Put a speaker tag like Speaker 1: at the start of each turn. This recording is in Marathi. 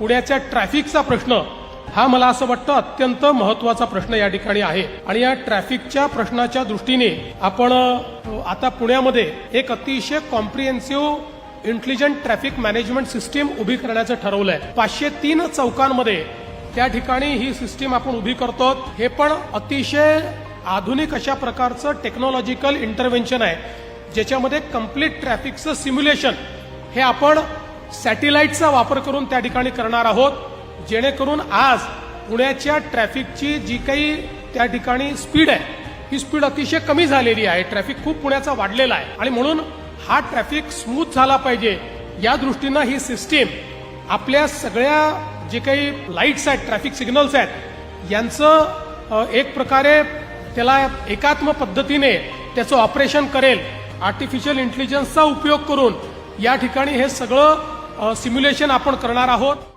Speaker 1: पुण्याच्या ट्रॅफिकचा प्रश्न हा मला असं वाटतं अत्यंत महत्त्वाचा प्रश्न या ठिकाणी आहे. आणि या ट्रॅफिकच्या प्रश्नाच्या दृष्टीने आपण आता पुण्यामध्ये एक अतिशय comprehensive intelligent traffic management system उभी करण्याचं ठरवलंय. पाचशे तीन चौकांमध्ये त्या ठिकाणी ही सिस्टीम आपण उभी करतो. हे पण अतिशय आधुनिक अशा प्रकारचं टेक्नॉलॉजिकल इंटरव्हेन्शन आहे ज्याच्यामध्ये कंप्लीट ट्रॅफिकचं सिम्युलेशन हे आपण सॅटेलाइटचा वापर करून त्या ठिकाणी करणार आहोत. जेणेकरून आज पुण्याच्या ट्रॅफिकची जी काही त्या ठिकाणी स्पीड आहे ही स्पीड अतिशय कमी झालेली आहे. ट्रॅफिक खूप पुण्याचा वाढलेला आहे. आणि म्हणून हा ट्रॅफिक स्मूथ झाला पाहिजे. या दृष्टीनं ही सिस्टीम आपल्या सगळ्या जे काही लाईट्स आहेत ट्रॅफिक सिग्नल्स आहेत यांचं एक प्रकारे त्याला एकात्म पद्धतीने त्याचं ऑपरेशन करेल. आर्टिफिशियल इंटेलिजन्सचा उपयोग करून या ठिकाणी हे सगळं सिम्युलेशन आपण करणार आहोत.